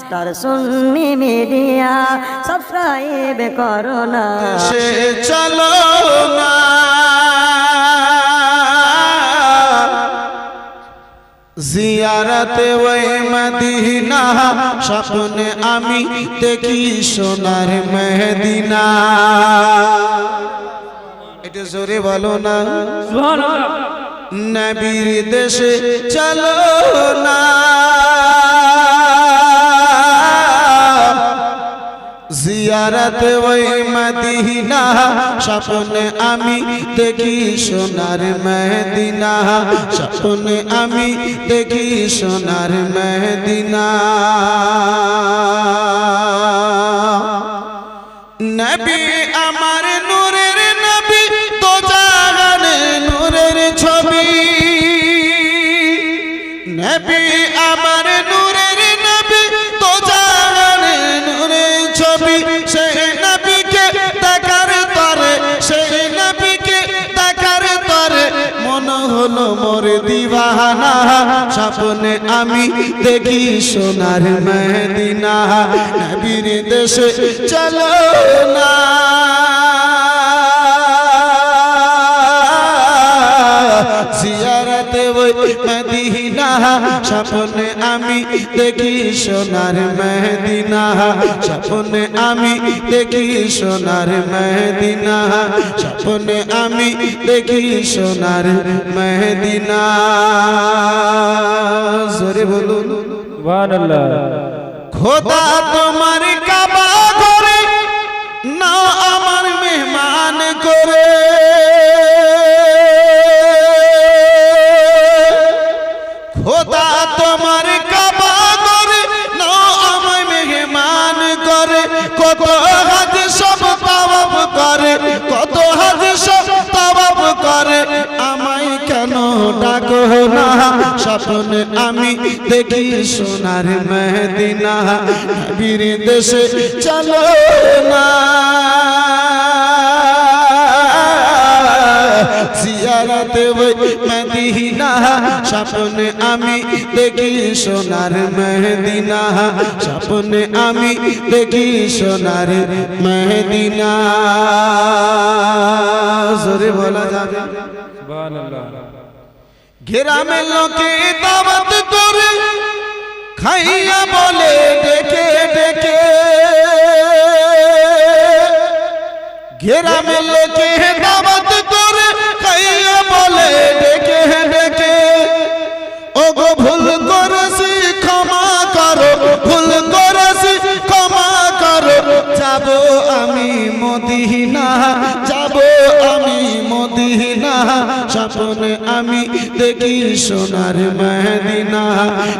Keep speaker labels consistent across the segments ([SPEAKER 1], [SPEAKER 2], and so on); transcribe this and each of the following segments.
[SPEAKER 1] Star সুন্নি media subscribe করো না।
[SPEAKER 2] সে চলো না। জিয়ারতে ওই মদিনা স্বপ্নে আমি দেখি সোনার মেহদিনা এটা জোরে বলো না। নবীর দেশে চলো না। জিয়ারত ওই মদিনা। স্বপ্নে আমি দেখি সোনার মদিনা। স্বপ্নে আমি দেখি সোনার মদিনা। নবী আমার নূরের নবী, তো জাগানে নূরের ছবি। নবী আমার মোর দিওয়ানা স্বপ্নে আমি দেখি সোনার মদিনা, নবীর দেশে চলো না। জিয়ারতে ওই মদিনা, স্বপ্নে আমি দেখি সোনার মদিনা স্বপ্নে আমি দেখি সোনার মদিনা স্বপ্নে আমি দেখি সোনার মদিনা জোরে বলুন। খোদা তোমার কাবা করে না আমার মেহমান করে। স্বপ্নে আমি দেখি সোনার মেহদিনা নবীর দেশে চলো না। জিয়ারতে ওই মদিনা, স্বপ্নে আমি দেখি সোনার মেহদিনা স্বপ্নে আমি দেখি সোনার মেহদিনা জোরে বলা যাবে।
[SPEAKER 3] সুবহানাল্লাহ।
[SPEAKER 2] গ্রামের লোকে দাওয়াত করে, খাইয়া বলে, ডেকে ডেকে। গ্রামের লোকে দাওয়াত করে, খাইয়া বলে, ডেকে ডেকে। ও গো ভুল করেছি, ক্ষমা করো, ভুল করেছি, ক্ষমা করো। যাব আমি মদিনা, যাব আমি মদিনা। স্বপ্নে আমি দেখি সোনার মদিনা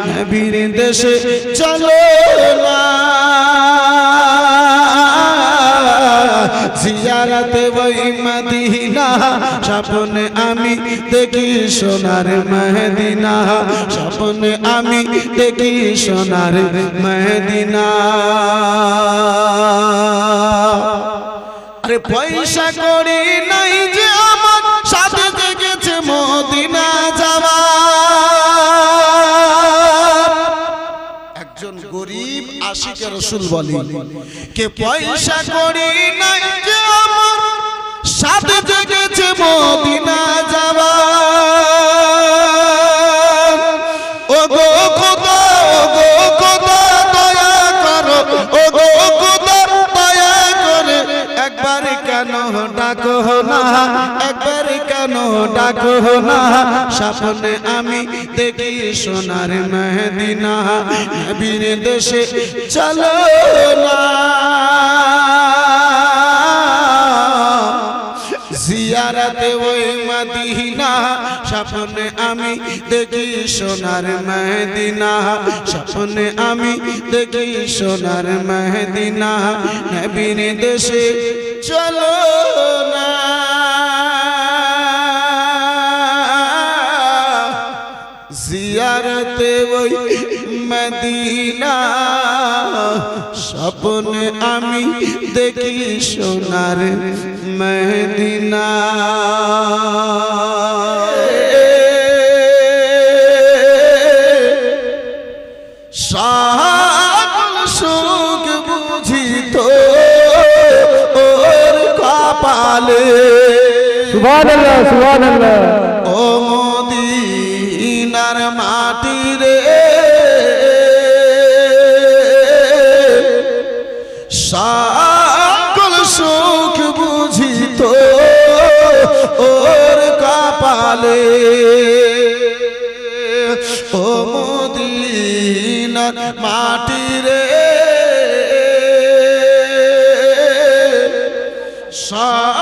[SPEAKER 2] নবীর দেশে চলো না। জিয়ারতে ওই মদিনা, স্বপ্নে আমি দেখি সোনার মদিনা, স্বপ্নে আমি দেখি সোনার মদিনা। আরে পয়সা করি নাই যে রসুল বলি কে পয়সা করি নাই যে আমার সাথে জেগেছে মদিনা যাওয়া। ও গো খোদা ও গো খোদা দয়া করো। ও গো খোদা দয়া করে। একবার কেন ডাকো না একবার কেন ডাকো না স্বপ্নে আমি দেখি সোনার মেহদিনা, নবীর দেশে চলো না। জিয়ারতে ওই মদিনা, স্বপ্নে আমি দেখি সোনার মদিনা স্বপ্নে আমি দেখি সোনার মদিনা নবীর দেশে চলো জিয়ারত ওই মদিনা স্বপ্নে আমি দেখি সোনার মদিনা সাল সুখ বুঝিত ওর কপালে সুবহানাল্লাহ সুবহানাল্লাহ ও মদিনার মাটি রে সকল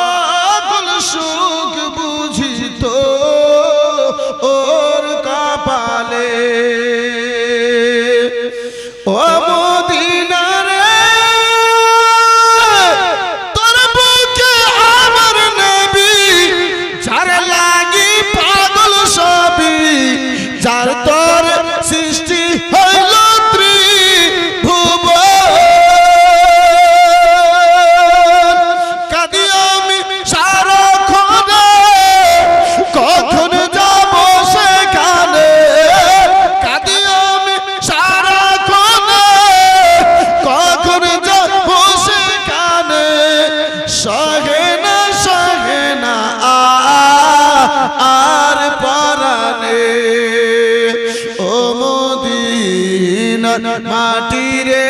[SPEAKER 2] মদিনা মাটি রে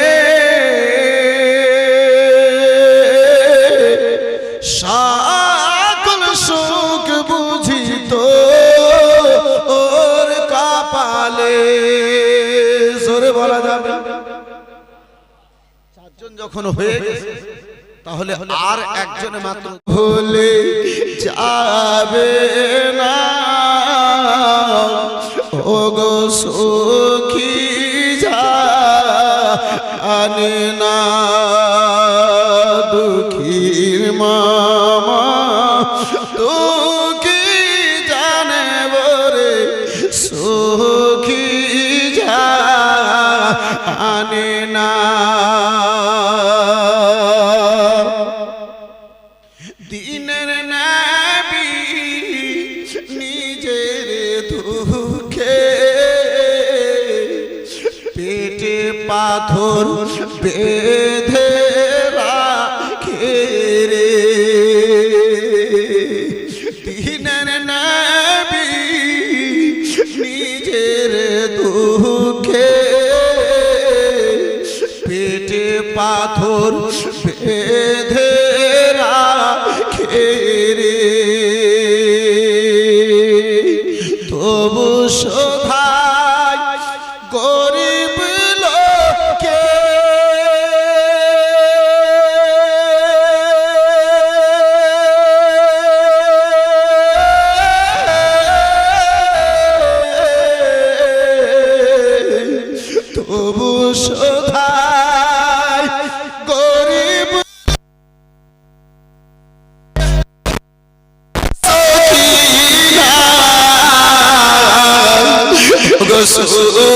[SPEAKER 2] কপালে। জোরে বলা যাবে। যখন হয়ে তাহলে আর একজন মাত্র হলে যাবে না। ও গো না। দিনের নাবি নিজের দুঃখে পেটে পাথর পাথর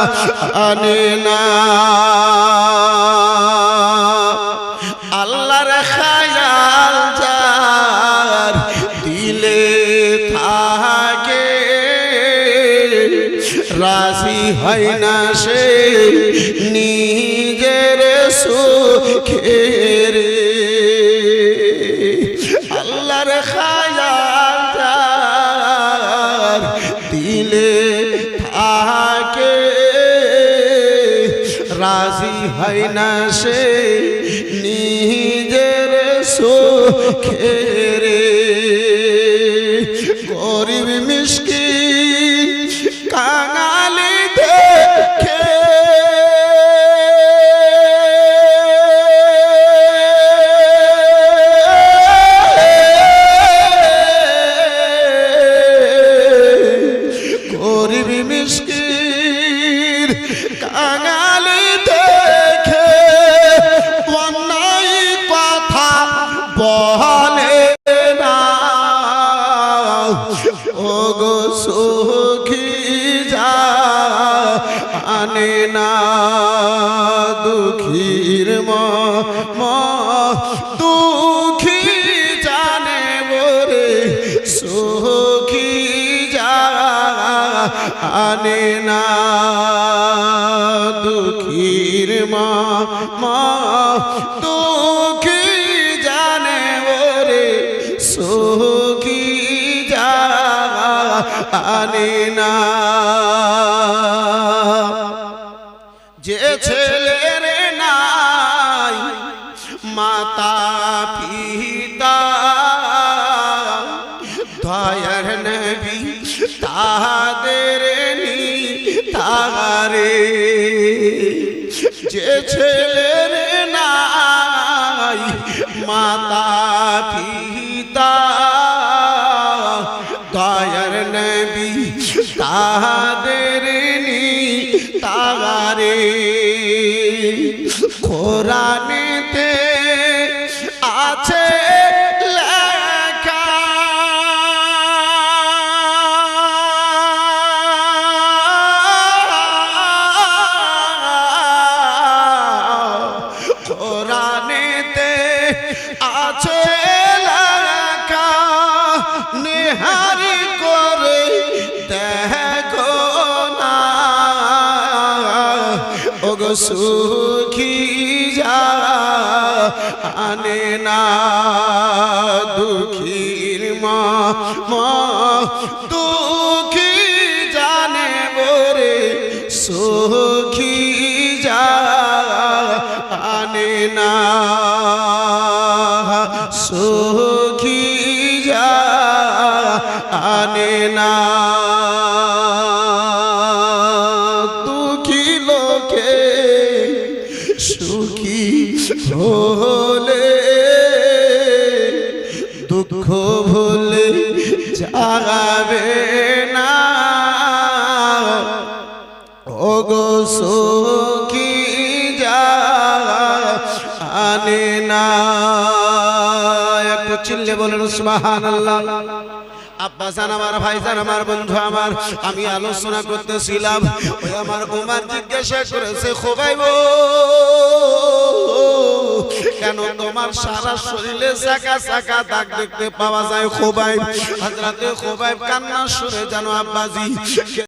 [SPEAKER 2] জানে না। আল্লাহর খায়াল যার দিলে থাকে রাশি হয় না সে নিজের সুখের। আল্লাহর খায়াল না সে নিজের সুখের ও গো সুখী যা আনে না, দুঃখীর ম দুঃখী জানে বরে সুখী যা আনে না, দুঃখীর মা মা দুঃখ জানে না। যে ছেলের নাই মাতা পিতা দয়ার নবী তাদের নি তারে যে ছেলের কোরআনেতে ওগো সুখী যা আনে না দুঃখীর মা মা, দুঃখী জানে বরে সুখী যা আনে না সুখী যা আনে না সুখী যা আনে না। একটু চিল্লে বলেন সুবহান আল্লাহ আব্বাসান আমার, ভাইজান আমার, বন্ধু আমার, আমি আলোচনা করতেছিলাম। ওই আমার উমার জিজ্ঞাসা করেছে, খোবাইব, কেন তোমার সারা শরীরে চাকা চাকা দাগ দেখতে পাওয়া যায় খোবাই হাজরাতে খোবাই কান্না শুনে, জানো আব্বাজি